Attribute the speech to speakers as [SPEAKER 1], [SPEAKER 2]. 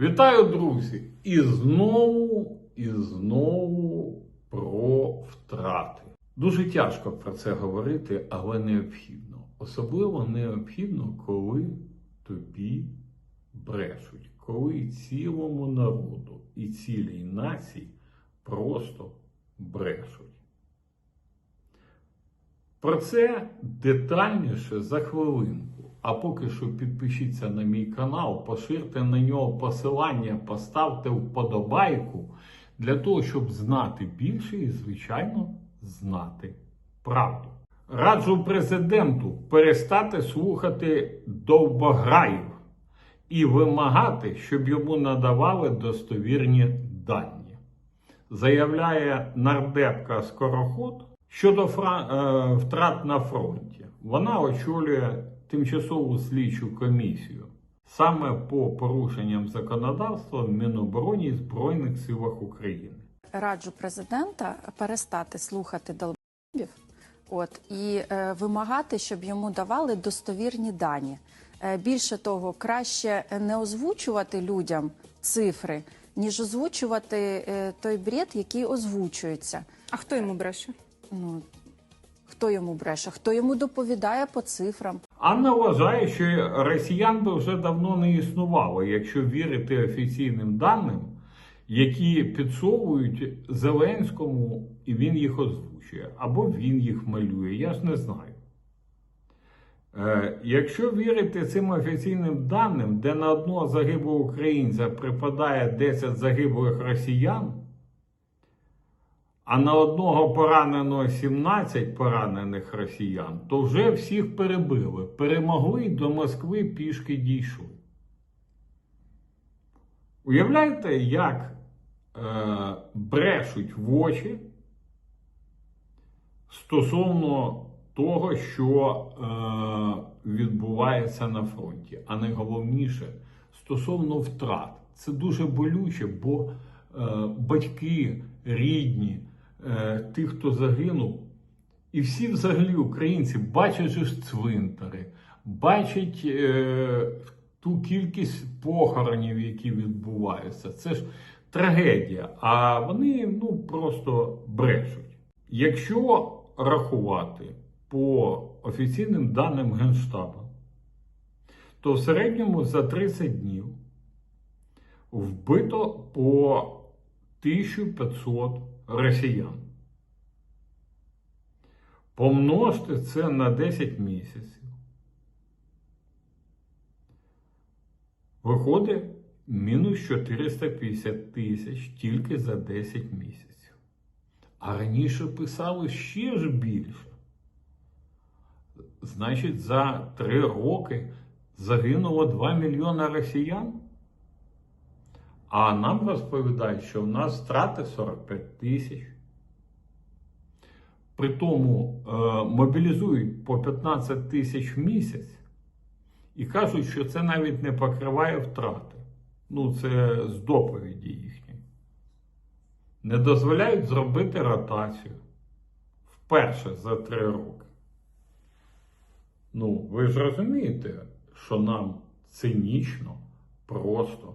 [SPEAKER 1] Вітаю, друзі! І знову, і знову про втрати. Дуже тяжко про це говорити, але необхідно. Особливо необхідно, коли тобі брешуть, коли цілому народу і цілій нації просто брешуть. Про це детальніше за хвилинку. А поки що підпишіться на мій канал, поширте на нього посилання, поставте вподобайку для того, щоб знати більше і, звичайно, знати правду. Раджу президенту перестати слухати довбограїв і вимагати, щоб йому надавали достовірні дані. Заявляє нардепка Скороход щодо фра- е, втрат на фронті. Вона очолює тимчасову слідчу комісію саме по порушенням законодавства в Мінобороні і Збройних силах України.
[SPEAKER 2] раджу президента перестати слухати долбів от і е, вимагати, щоб йому давали достовірні дані. Е, більше того, краще не озвучувати людям цифри, ніж озвучувати е, той бред, який озвучується.
[SPEAKER 3] А хто йому бреше?
[SPEAKER 2] Ну хто йому бреше, хто йому доповідає по цифрам.
[SPEAKER 1] Анна вважає, що росіян би вже давно не існувало, якщо вірити офіційним даним, які підсовують Зеленському, і він їх озвучує, або він їх малює. Я ж не знаю. Е, якщо вірити цим офіційним даним, де на одного загиблого українця припадає 10 загиблих росіян, а на одного пораненого 17 поранених росіян, то вже всіх перебили, перемогли до Москви пішки дійшли. Уявляєте, як е, брешуть в очі стосовно того, що е, відбувається на фронті, а найголовніше стосовно втрат. Це дуже болюче, бо е, батьки, рідні, тих, хто загинув, і всі взагалі українці бачать ж цвинтари, бачать е, ту кількість похоронів, які відбуваються. Це ж трагедія. А вони ну, просто брешуть. Якщо рахувати по офіційним даним Генштабу, то в середньому за 30 днів вбито по 1500 росіян. Помножте це на 10 місяців. Виходить мінус 450 тисяч тільки за 10 місяців. А раніше писали ще ж більше. Значить, за 3 роки загинуло 2 мільйона росіян. А нам розповідають, що в нас втрати 45 тисяч. При тому е, мобілізують по 15 тисяч в місяць і кажуть, що це навіть не покриває втрати. Ну, це з доповіді їхньої. Не дозволяють зробити ротацію вперше за три роки. Ну, ви ж розумієте, що нам цинічно просто